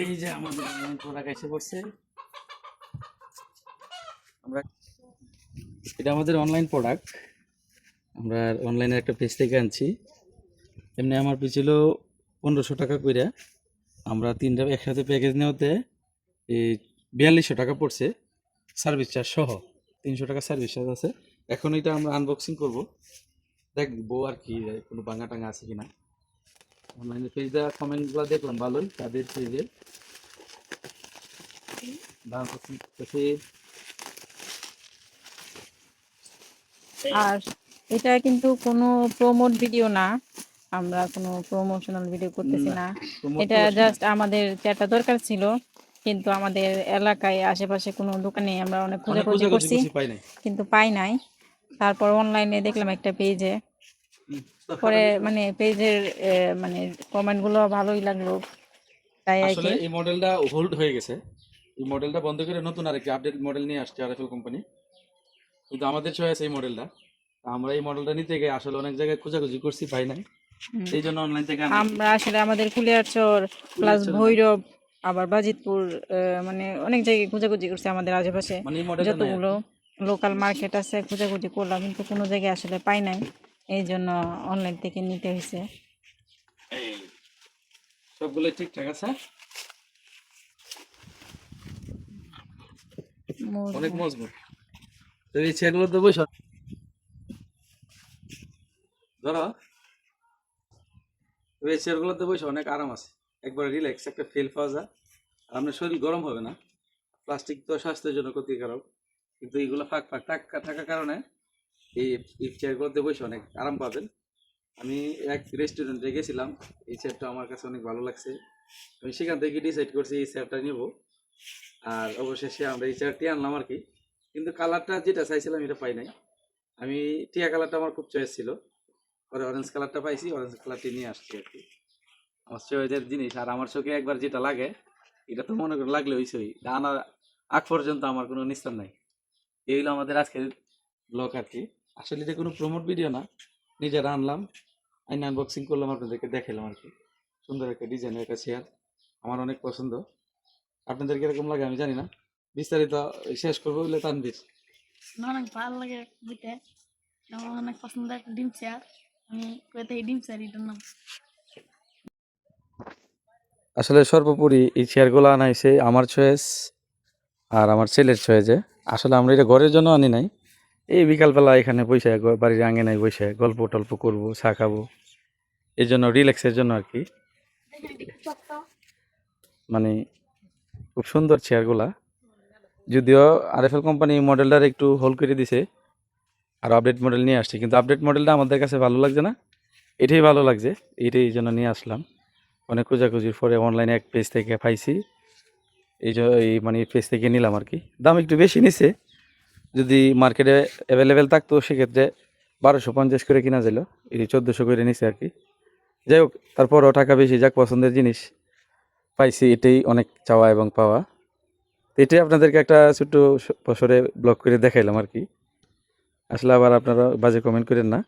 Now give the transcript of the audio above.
এই যে আমাদের প্রোডাক্ট এসে পড়ছে আমরা এটা আমাদের অনলাইন প্রোডাক্ট আমরা অনলাইনের একটা পেজ থেকে আনছি। এমনি আমার ছিল পনেরোশো টাকা কইরা। আমরা তিনটা একসাথে প্যাকেজ নেওয়াতে এই বিয়াল্লিশশো টাকা পড়ছে। সার্ভিস চার্জ সহ। তিনশো টাকা সার্ভিস চার্জ আছে। এখন এটা আমরা আনবক্সিং করব। দেখব আর কি কোনো বাঙ্গা টাঙ্গা আছে কিনা। অনলাইনে পেজ দেওয়া কমেন্টগুলো দেখলাম ভালোই। তাদের পেজে আর এটা কিন্তু কোনো প্রমোট ভিডিও না আমরা কোনো প্রমোশনাল ভিডিও করতেছি না, এটা জাস্ট আমাদের যেটা দরকার ছিল কিন্তু আমাদের এলাকায় আশেপাশে কোনো দোকানে আমরা অনেক খোঁজাখুঁজি করছি কিন্তু পাই নাই। তারপর অনলাইনে দেখলাম একটা পেজে পরে মানে পেজের মানে কমেন্টগুলো ভালোই লাগল। তাই আসলে এই মডেলটা হোল্ড হয়ে গেছে। এই মডেলটা বন্ধ করে নতুন আরেকটি আপডেট মডেল নিয়ে আসছে আরএফএল কোম্পানি কিন্তু আমাদের চয়েস এই মডেলটা আমরা এই মডেলটা নিতে গিয়ে আসলে অনেক জায়গায় খোঁজাখুঁজি করছি পাই নাই। এই জন্য অনলাইন থেকে আমরা আসলে আমাদের কুলিয়ারচর প্লাস ভৈরব আবার বাজিতপুর মানে অনেক জায়গায় খোঁজাখুঁজি করছে আমাদের আশেপাশে মানে। যতগুলো। লোকাল মার্কেট আছে খোঁজাখুঁজি করলাম কিন্তু কোনো জায়গায় আসলে পাই নাই। এই জন্য অনলাইন থেকে নিতে হয়েছে। সবগুলো ঠিকঠাক আছে? অনেক মজবুত। তো এই চেয়ারগুলো তো বসো। ধরো। তো এই চেয়ারগুলোতে বসে অনেক আরাম আছে। একবার রিল্যাক্স একটা ফিল পাওয়া যায়। আপনার শরীর গরম হবে না। প্লাস্টিক তো স্বাস্থ্যের জন্য ক্ষতিকারক। কিন্তু এইগুলো ফাঁক ফাঁক থাকা, থাকার কারণে এই এই চেয়ারগুলোতে বসে অনেক আরাম পাবেন। আমি এক রেস্টুরেন্টে গেছিলাম, এই চেয়ারটা আমার কাছে অনেক ভালো লাগছে। আমি সেখান থেকে ডিসাইড করছি এই চেয়ারটা নেব। আর অবশেষে আমরা এই চেয়ারটি আনলাম আর কি। কিন্তু কালারটা যেটা চাইছিলাম এটা পাই নাই। আমি টিয়া কালারটা আমার খুব চয়েস ছিল। পরে অরেঞ্জ কালারটা পাইছি অরেঞ্জ কালারটি নিয়ে আসছি আর কি। আমার চয়েসের জিনিস, আর আমার চোখে একবার যেটা লাগে, এটা তো মনে করে লাগলে হয়েছেই আনার আগ পর্যন্ত আমার কোনো নিস্তার নাই। এই হলো আমাদের আজকের ব্লগ আর কি। আসলে এটা কোনো প্রমোট ভিডিও না। নিজেরা আনলাম আইন আনবক্সিং করলাম আপনাদেরকে দেখালাম আর কি। সুন্দর একটা ডিজাইনের একটা চেয়ার আমার অনেক পছন্দ। আপনাদের কীরকম লাগে আমি জানি না। বিস্তারিত শেষ করব বলে তানবির অনেক ভালো লাগে বুঝতে আমার অনেক পছন্দ একটা ডিম চেয়ার আমি কোথায় ডিম চেয়ার এটার নাম। আসলে সর্বোপরি এই চেয়ারগুলো আনা হয়েছে আমার চয়েস আর আমার ছেলের চয়েসে আসলে আমরা এটা ঘরের জন্য আনি নাই। এই বিকালবেলা এখানে বসে বাড়ির আঙিনায় বসে গল্প টল্প করব, চা খাব। এই জন্য রিল্যাক্সের জন্য আর কি। মানে খুব সুন্দর চেয়ারগুলা যদিও আরএফএল কোম্পানি মডেলটার একটু হোল করে দিছে, আর আপডেট মডেল নিয়ে আসছে, কিন্তু আপডেট মডেলটা আমাদের কাছে ভালো লাগছে না। এটাই ভালো লাগছে, এটাই এই জন্য নিয়ে আসলাম। অনেক খোঁজাখুঁজির পরে অনলাইনে এক পেজ থেকে পাইছি। এই এই মানে পেজ থেকে নিলাম আর কি। দাম একটু বেশি নিছে। যদি মার্কেটে অ্যাভেলেবেল থাকতো, সেক্ষেত্রে বারোশো পঞ্চাশ করে কিনা যাইল। এই চোদ্দোশো করে নিছে আর কি। যাই হোক, তারপরও টাকা বেশি, যাক পছন্দের জিনিস। পাইছি, এটাই অনেক চাওয়া এবং পাওয়া। তো এটাই আপনাদেরকে একটা ছোট্ট বছরে ব্লগ করে দেখাইলাম আর কি। আসলে আবার আপনারা বাজে কমেন্ট করেন না।